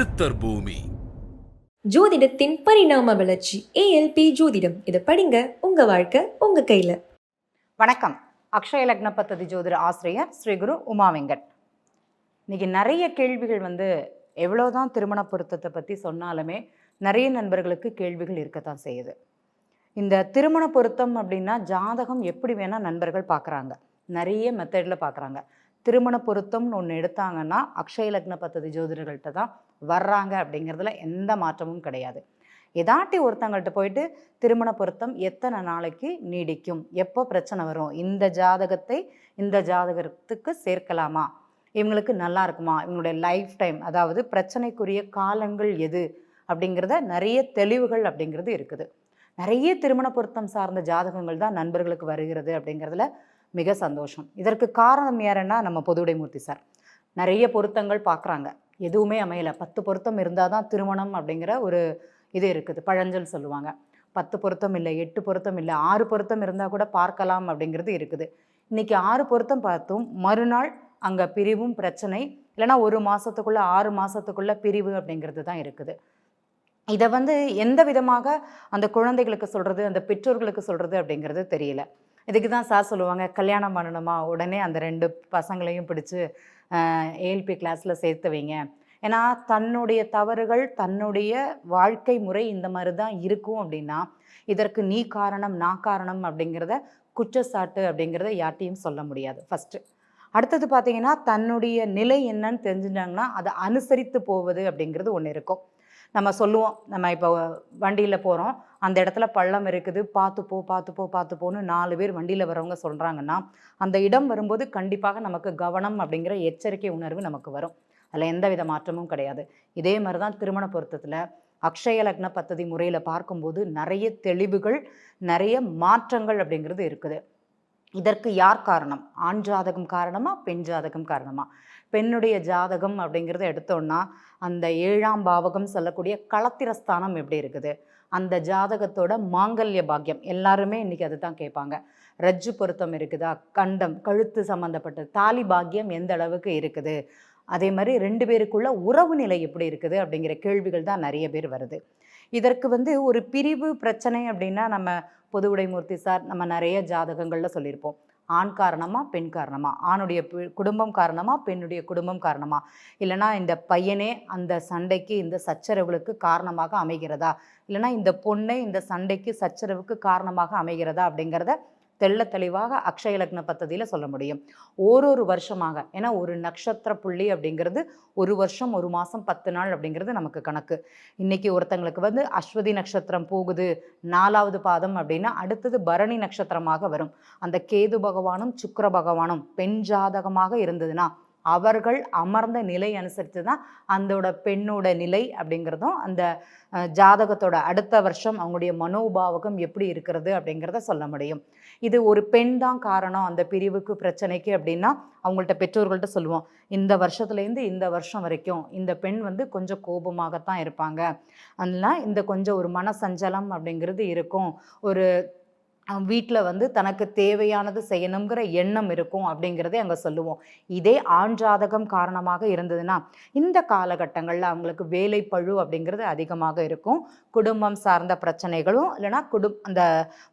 சித்தர் பூமி. ஜோதிடத்தின் பரிணாம வளர்ச்சி ஏஎல்பி ஜோதிடம். இதை படிங்க உங்க வாழ்க்கை உங்க கையில. வணக்கம். அக்ஷய லக்ன பத்ததி ஜோதிட ஆசிரியர் ஸ்ரீ குரு உமா வெங்கட். இன்னைக்கு நிறைய கேள்விகள் வந்து எவ்வளோதான் திருமண பொருத்தத்தை பற்றி சொன்னாலுமே நிறைய நண்பர்களுக்கு கேள்விகள் இருக்கத்தான் செய்யுது. இந்த திருமண பொருத்தம் அப்படின்னா ஜாதகம் எப்படி வேணால் நண்பர்கள் பார்க்குறாங்க. நிறைய மெத்தடில் பார்க்குறாங்க. திருமண பொருத்தம்னு ஒன்று எடுத்தாங்கன்னா அக்ஷய லக்ன பத்ததி ஜோதிடர்கள்ட்ட தான் வர்றாங்க அப்படிங்கிறதுல எந்த மாற்றமும் கிடையாது. ஏதாட்டி ஒருத்தங்கள்ட்ட போயிட்டு திருமண பொருத்தம் எத்தனை நாளைக்கு நீடிக்கும்? எப்போ பிரச்சனை வரும்? இந்த ஜாதகத்தை இந்த ஜாதகத்துக்கு சேர்க்கலாமா? இவங்களுக்கு நல்லா இருக்குமா? இவங்களுடைய லைஃப் டைம் அதாவது பிரச்சனைக்குரிய காலங்கள் எது? அப்படிங்கிறத நிறைய தெளிவுகள் அப்படிங்கிறது இருக்குது. நிறைய திருமண பொருத்தம் சார்ந்த ஜாதகங்கள் தான் நண்பர்களுக்கு வருகிறது அப்படிங்கிறதுல மிக சந்தோஷம். இதற்கு காரணம் யாருன்னா நம்ம பொதுவுடைமூர்த்தி சார். நிறைய பொருத்தங்கள் பார்க்குறாங்க. எதுவுமே அமையலை. பத்து பொருத்தம் இருந்தால் தான் திருமணம் அப்படிங்கிற ஒரு இது இருக்குது. பழஞ்சல் சொல்லுவாங்க. பத்து பொருத்தம் இல்லை எட்டு பொருத்தம் இல்லை ஆறு பொருத்தம் இருந்தால் கூட பார்க்கலாம் அப்படிங்கிறது இருக்குது. இன்றைக்கி ஆறு பொருத்தம் பார்த்தும் மறுநாள் அங்கே பிரிவும் பிரச்சனை இல்லைன்னா ஒரு மாதத்துக்குள்ளே ஆறு மாதத்துக்குள்ளே பிரிவு அப்படிங்கிறது தான் இருக்குது. இதை வந்து எந்த விதமாக அந்த குழந்தைகளுக்கு சொல்கிறது அந்த பெற்றோர்களுக்கு சொல்கிறது அப்படிங்கிறது தெரியல. இதுக்கு தான் சார் சொல்லுவாங்க கல்யாணம் பண்ணணுமா? உடனே அந்த ரெண்டு பசங்களையும் பிடிச்சி ஏஎல்பி கிளாஸில் சேர்த்து வைங்க. ஏன்னா தன்னுடைய தவறுகள் தன்னுடைய வாழ்க்கை முறை இந்த மாதிரி தான் இருக்கும் அப்படின்னா இதற்கு நீ காரணம் நான் காரணம் அப்படிங்கிறத குற்றச்சாட்டு அப்படிங்கிறத யார்ட்டையும் சொல்ல முடியாது ஃபஸ்ட்டு அடுத்தது பார்த்தீங்கன்னா தன்னுடைய நிலை என்னன்னு தெரிஞ்சுட்டாங்கன்னா அதை அனுசரித்து போவது அப்படிங்கிறது ஒன்று இருக்கும். நம்ம சொல்லுவோம் நம்ம இப்போ வண்டியில் போகிறோம் அந்த இடத்துல பள்ளம் இருக்குது பார்த்து போ பார்த்து போ பார்த்து போன்னு நாலு பேர் வண்டியில் வரவங்க சொல்கிறாங்கன்னா அந்த இடம் வரும்போது கண்டிப்பாக நமக்கு கவனம் அப்படிங்கிற எச்சரிக்கை உணர்வு நமக்கு வரும். அதில் எந்த வித மாற்றமும் கிடையாது. இதே மாதிரி தான் திருமண பொருத்தத்தில் அக்ஷய லக்ன பத்ததி முறையில் பார்க்கும்போது நிறைய தெளிவுகள் நிறைய மாற்றங்கள் அப்படிங்கிறது இருக்குது. இதற்கு யார் காரணம்? ஆண் ஜாதகம் காரணமா பெண் ஜாதகம் காரணமா? பெண்ணுடைய ஜாதகம் அப்படிங்கிறத எடுத்தோம்னா அந்த ஏழாம் பாவகம் சொல்லக்கூடிய களத்திரஸ்தானம் எப்படி இருக்குது? அந்த ஜாதகத்தோட மாங்கல்ய பாக்கியம் எல்லாருமே இன்னைக்கு அதுதான் கேட்பாங்க. ரஜ்ஜு பொருத்தம் இருக்குதா? கண்டம் கழுத்து சம்மந்தப்பட்ட தாலி பாக்கியம் எந்த அளவுக்கு இருக்குது? அதே மாதிரி ரெண்டு பேருக்குள்ள உறவு நிலை எப்படி இருக்குது அப்படிங்கிற கேள்விகள் தான் நிறைய பேர் வருது. இதற்கு வந்து ஒரு பிரிவு பிரச்சனை அப்படின்னா நம்ம பொதுவுடைமூர்த்தி சார் நம்ம நிறைய ஜாதகங்களில் சொல்லியிருப்போம். ஆண் காரணமாக பெண் காரணமாக ஆணுடைய பி- குடும்பம் காரணமாக பெண்ணுடைய குடும்பம் காரணமாக இல்லைனா இந்த பையனே அந்த சண்டைக்கு இந்த சச்சரவுகளுக்கு காரணமாக அமைகிறதா? இல்லைனா இந்த பொண்ணே இந்த சண்டைக்கு சச்சரவுக்கு காரணமாக அமைகிறதா அப்படிங்கிறத தெள்ள தெளிவாக அக்ஷய லக்ன பத்ததியில் சொல்ல முடியும். ஒரு வருஷமாக ஏன்னா ஒரு நட்சத்திர புள்ளி அப்படிங்கிறது ஒரு வருஷம் ஒரு மாதம் பத்து நாள் அப்படிங்கிறது நமக்கு கணக்கு. இன்னைக்கு ஒருத்தங்களுக்கு வந்து அஸ்வதி நட்சத்திரம் போகுது நாலாவது பாதம் அப்படின்னா அடுத்தது பரணி நட்சத்திரமாக வரும். அந்த கேது பகவானும் சுக்கர பகவானும் பெண் ஜாதகமாக இருந்ததுன்னா அவர்கள் அமர்ந்த நிலை அனுசரித்து தான் அந்தோட பெண்ணோட நிலை அப்படிங்கிறதும் அந்த ஜாதகத்தோட அடுத்த வருஷம் அவங்களுடைய மனோபாவகம் எப்படி இருக்கிறது அப்படிங்கிறத சொல்ல முடியும். இது ஒரு பெண் தான் காரணம் அந்த பிரிவுக்கு பிரச்சனைக்கு அப்படின்னா அவங்கள்ட்ட பெற்றோர்கள்ட்ட சொல்லுவோம் இந்த வருஷத்துலேருந்து இந்த வருஷம் வரைக்கும் இந்த பெண் வந்து கொஞ்சம் கோபமாகத்தான் இருப்பாங்க. அதனால் இந்த கொஞ்சம் ஒரு மனசஞ்சலம் அப்படிங்கிறது இருக்கும். ஒரு வீட்டில் வந்து தனக்கு தேவையானது செய்யணுங்கிற எண்ணம் இருக்கும் அப்படிங்கிறதே அங்கே சொல்லுவோம். இதே ஆண் ஜாதகம் காரணமாக இருந்ததுன்னா இந்த காலகட்டங்களில் அவங்களுக்கு வேலை பழு அப்படிங்கிறது அதிகமாக இருக்கும். குடும்பம் சார்ந்த பிரச்சனைகளும் இல்லைன்னா குடும் அந்த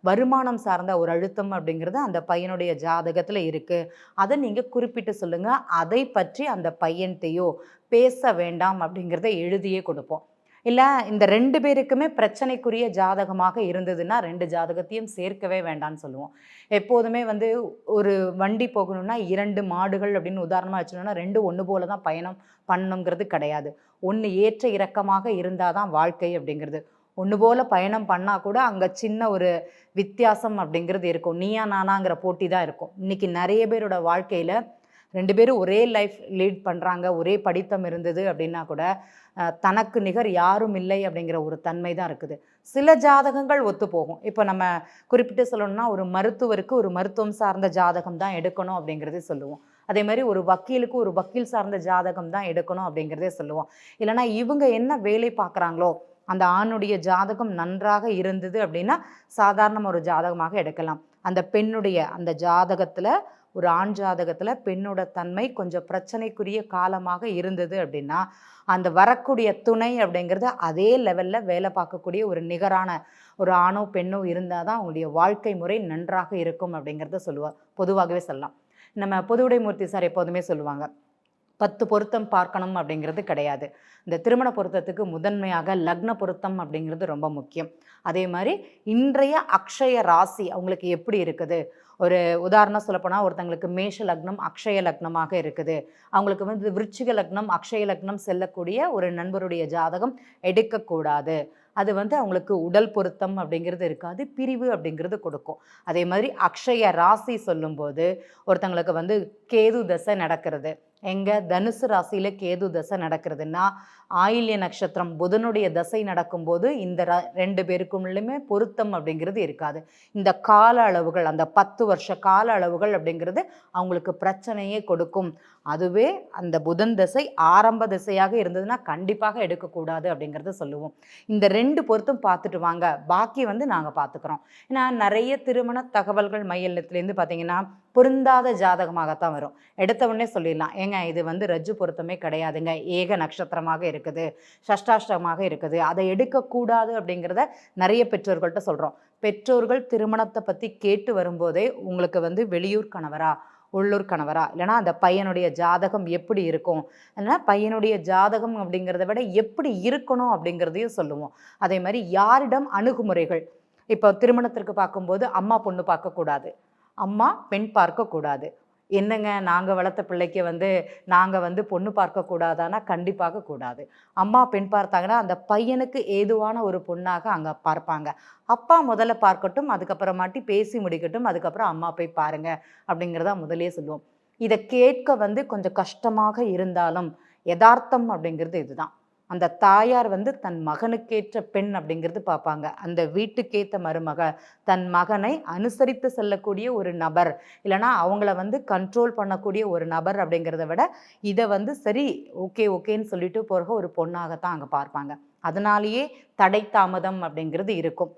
வருமானம் சார்ந்த ஒரு அழுத்தம் அப்படிங்கிறது அந்த பையனுடைய ஜாதகத்தில் இருக்குது அதை நீங்கள் குறிப்பிட்டு சொல்லுங்கள் அதை பற்றி அந்த பையன்கிட்டையோ பேச வேண்டாம் அப்படிங்கிறத எழுதியே கொடுப்போம். இல்லை இந்த ரெண்டு பேருக்குமே பிரச்சனைக்குரிய ஜாதகமாக இருந்ததுன்னா ரெண்டு ஜாதகத்தையும் சேர்க்கவே வேண்டாம்னு சொல்லுவோம். எப்போதுமே வந்து ஒரு வண்டி போகணும்னா இரண்டு மாடுகள் அப்படின்னு உதாரணமாக வச்சுனோம்னா ரெண்டு ஒன்று போல தான் பயணம் பண்ணணுங்கிறது கிடையாது. ஒன்று ஏற்ற இறக்கமாக இருந்தால் தான் வாழ்க்கை அப்படிங்கிறது. ஒன்று போல் பயணம் பண்ணால் கூட அங்கே சின்ன ஒரு வித்தியாசம் அப்படிங்கிறது இருக்கும். நீயா நானாங்கிற போட்டி தான் இருக்கும். இன்னைக்கு நிறைய பேரோட வாழ்க்கையில் ரெண்டு பேரும் ஒரே லைஃப் லீட் பண்ணுறாங்க ஒரே படித்தம் இருந்தது அப்படின்னா கூட தனக்கு நிகர் யாரும் இல்லை அப்படிங்கிற ஒரு தன்மை தான் இருக்குது. சில ஜாதகங்கள் ஒத்து போகும். இப்போ நம்ம குறிப்பிட்டு சொல்லணும்னா ஒரு மருத்துவருக்கு ஒரு மருத்துவம் சார்ந்த ஜாதகம் தான் எடுக்கணும் அப்படிங்கிறதே சொல்லுவோம். அதே மாதிரி ஒரு வக்கீலுக்கு ஒரு வக்கீல் சார்ந்த ஜாதகம் தான் எடுக்கணும் அப்படிங்கிறதே சொல்லுவோம். இல்லைன்னா இவங்க என்ன வேலை பார்க்குறாங்களோ அந்த ஆணுடைய ஜாதகம் நன்றாக இருந்தது அப்படின்னா சாதாரண ஒரு ஜாதகமாக எடுக்கலாம். அந்த பெண்ணுடைய அந்த ஜாதகத்தில் ஒரு ஆண் ஜாதகத்தில் பெண்ணோட தன்மை கொஞ்சம் பிரச்சனைக்குரிய காலமாக இருந்தது அப்படின்னா அந்த வரக்கூடிய துணை அப்படிங்கிறது அதே லெவலில் வேலை பார்க்கக்கூடிய ஒரு நிகரான ஒரு ஆணோ பெண்ணோ இருந்தால் தான் அவங்களுடைய வாழ்க்கை முறை நன்றாக இருக்கும் அப்படிங்கிறத சொல்லுவா பொதுவாகவே சொல்லலாம். நம்ம பொதுவுடைமூர்த்தி சார் எப்போதுமே சொல்லுவாங்க பத்து பொருத்தம் பார்க்கணும் அப்படிங்கிறது கிடையாது. இந்த திருமண பொருத்தத்துக்கு முதன்மையாக லக்ன பொருத்தம் அப்படிங்கிறது ரொம்ப முக்கியம். அதே மாதிரி இன்றைய அக்ஷய ராசி அவங்களுக்கு எப்படி இருக்குது? ஒரு உதாரணம் சொல்லப்போனால் ஒருத்தங்களுக்கு மேஷ லக்னம் அக்ஷய லக்னமாக இருக்குது. அவங்களுக்கு வந்து விருச்சிக லக்னம் அக்ஷய லக்னம் செல்லக்கூடிய ஒரு நண்பருடைய ஜாதகம் எடுக்கக்கூடாது. அது வந்து அவங்களுக்கு உடல் பொருத்தம் அப்படிங்கிறது இருக்காது பிரிவு அப்படிங்கிறது கொடுக்கும். அதே மாதிரி அக்ஷய ராசி சொல்லும்போது ஒருத்தங்களுக்கு வந்து கேது தசை நடக்கிறது. எங்கள் தனுசு ராசியில கேது தசை நடக்கிறதுன்னா ஆயில்ய நட்சத்திரம் புதனுடைய தசை நடக்கும்போது இந்த ர- ரெண்டு பேருக்குள்ளுமே பொருத்தம் அப்படிங்கிறது இருக்காது. இந்த கால அளவுகள் அந்த பத்து வருஷ கால அளவுகள் அப்படிங்கிறது அவங்களுக்கு பிரச்சனையே கொடுக்கும். அதுவே அந்த புதன் தசை ஆரம்ப திசையாக இருந்ததுன்னா கண்டிப்பாக எடுக்கக்கூடாது அப்படிங்கிறத சொல்லுவோம். இந்த ரெண்டு பொருத்தும் பார்த்துட்டு வாங்க. பாக்கி வந்து நாங்கள் பார்த்துக்குறோம். ஏன்னா நிறைய திருமண தகவல்கள் மையத்துலேருந்து பார்த்தீங்கன்னா பொருந்தாத ஜாதகமாகத்தான் வரும். எடுத்த உடனே சொல்லிடலாம். ஏங்க இது வந்து ரஜ்ஜு பொருத்தமே கிடையாதுங்க. ஏக நட்சத்திரமாக இருக்குது. சஷ்டாஷ்டமாக இருக்குது. அதை எடுக்கக்கூடாது அப்படிங்கிறத நிறைய பெற்றோர்கள்ட்ட சொல்கிறோம் பெற்றோர்கள் திருமணத்தை பற்றி கேட்டு வரும்போதே உங்களுக்கு வந்து வெளியூர் கணவரா உள்ளூர் கணவரா? இல்லைனா அந்த பையனுடைய ஜாதகம் எப்படி இருக்கும்? இல்லைனா பையனுடைய ஜாதகம் அப்படிங்கிறத விட எப்படி இருக்கணும் அப்படிங்கிறதையும் சொல்லுவோம். அதே மாதிரி யாரிடம் அணுகுமுறைகள்? இப்போ திருமணத்திற்கு பார்க்கும்போது அம்மா பொண்ணு பார்க்கக்கூடாது. அம்மா பெண் பார்க்கக்கூடாது. என்னங்க நாங்கள் வளர்த்த பிள்ளைக்கு வந்து நாங்கள் வந்து பொண்ணு பார்க்கக்கூடாதானா கண்டிப்பாக கூடாது. அம்மா பெண் பார்த்தாங்கன்னா அந்த பையனுக்கு ஏதுவான ஒரு பொண்ணாக அங்கே பார்ப்பாங்க. அப்பா முதல்ல பார்க்கட்டும் அதுக்கப்புறமாட்டி பேசி முடிக்கட்டும் அதுக்கப்புறம் அம்மா போய் பாருங்க அப்படிங்கிறதா முதலே சொல்லுவோம். இதை கேட்க வந்து கொஞ்சம் கஷ்டமாக இருந்தாலும் யதார்த்தம் அப்படிங்கிறது இதுதான். அந்த தாயார் வந்து தன் மகனுக்கேற்ற பெண் அப்படிங்கிறது பார்ப்பாங்க. அந்த வீட்டுக்கேற்ற மருமக தன் மகனை அனுசரித்து செல்லக்கூடிய ஒரு நபர் இல்லைனா அவங்கள வந்து கண்ட்ரோல் பண்ணக்கூடிய ஒரு நபர் அப்படிங்கிறத விட இதை வந்து சரி ஓகே ஓகேன்னு சொல்லிட்டு போகிற ஒரு பொண்ணாகத்தான் அங்கே பார்ப்பாங்க. அதனாலேயே தடை தாமதம் அப்படிங்கிறது இருக்கும்.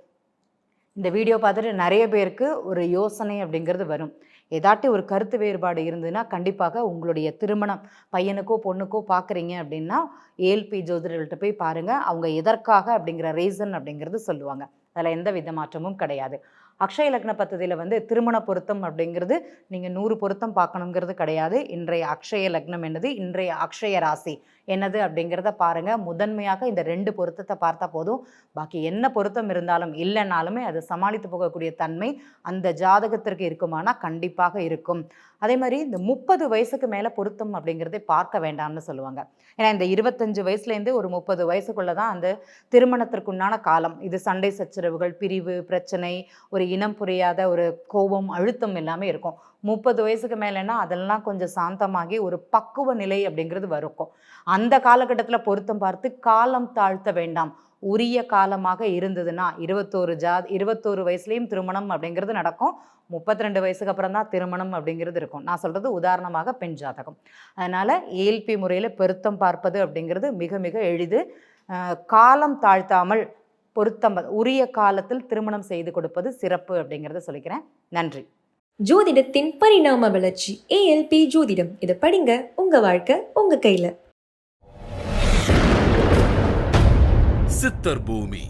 இந்த வீடியோ பார்த்துட்டு நிறைய பேருக்கு ஒரு யோசனை அப்படிங்கிறது வரும். ஏதாட்டி ஒரு கருத்து வேறுபாடு இருந்ததுன்னா கண்டிப்பாக உங்களுடைய திருமணம் பையனுக்கோ பொண்ணுக்கோ பார்க்குறீங்க அப்படின்னா ஏல்பி ஜோதிடர்கள்ட்ட போய் பாருங்கள் அவங்க எதற்காக அப்படிங்கிற ரீசன் அப்படிங்கிறது சொல்லுவாங்க. அதில் எந்த வித மாற்றமும் கிடையாது. அக்ஷய லக்ன பத்ததியில் வந்து திருமண பொருத்தம் அப்படிங்கிறது நீங்கள் நூறு பொருத்தம் பார்க்கணுங்கிறது கிடையாது. இன்றைய அக்ஷய லக்னம் என்னது? இன்றைய அக்ஷய ராசி என்னது அப்படிங்கிறத பாருங்கள் முதன்மையாக இந்த ரெண்டு பொருத்தத்தை பார்த்தா போதும். பாக்கி என்ன பொருத்தம் இருந்தாலும் இல்லைனாலுமே அது சமாளித்து போகக்கூடிய தன்மை அந்த ஜாதகத்திற்கு இருக்குமானா கண்டிப்பாக இருக்கும். அதே மாதிரி இந்த முப்பது வயசுக்கு மேலே பொருத்தம் அப்படிங்கிறதை பார்க்க வேண்டாம்னு சொல்லுவாங்க. ஏன்னா இந்த இருபத்தஞ்சு வயசுலேருந்து ஒரு முப்பது வயசுக்குள்ளே தான் அந்த திருமணத்திற்குண்டான காலம். இது சண்டை சச்சரவுகள் பிரிவு பிரச்சனை ஒரு இனம் புரியாத ஒரு கோபம் அழுத்தம் எல்லாமே இருக்கும். முப்பது வயசுக்கு மேலேனா அதெல்லாம் கொஞ்சம் சாந்தமாகி ஒரு பக்குவ நிலை அப்படிங்கிறது வரும். அந்த காலகட்டத்தில் பொருத்தம் பார்த்து காலம் தாழ்த்த வேண்டாம். உரிய காலமாக இருந்ததுன்னா இருபத்தோரு ஜா இருபத்தோரு வயசுலேயும் திருமணம் அப்படிங்கிறது நடக்கும். முப்பத்தி ரெண்டு வயசுக்கு அப்புறம் தான் திருமணம் அப்படிங்கிறது இருக்கும். நான் சொல்கிறது உதாரணமாக பெண் ஜாதகம். அதனால் ஏல்பி முறையில் பொருத்தம் பார்ப்பது அப்படிங்கிறது மிக மிக எளிது. காலம் தாழ்த்தாமல் பொருத்தம் உரிய காலத்தில் திருமணம் செய்து கொடுப்பது சிறப்பு அப்படிங்கிறத சொல்லிக்கிறேன். நன்றி. ஜோதிடத்தின் பரிணாம வளர்ச்சி. ஏஎல்பி ஜோதிடம். இதை படிங்க. உங்க வாழ்க்கை உங்க கையில. சித்தர் பூமி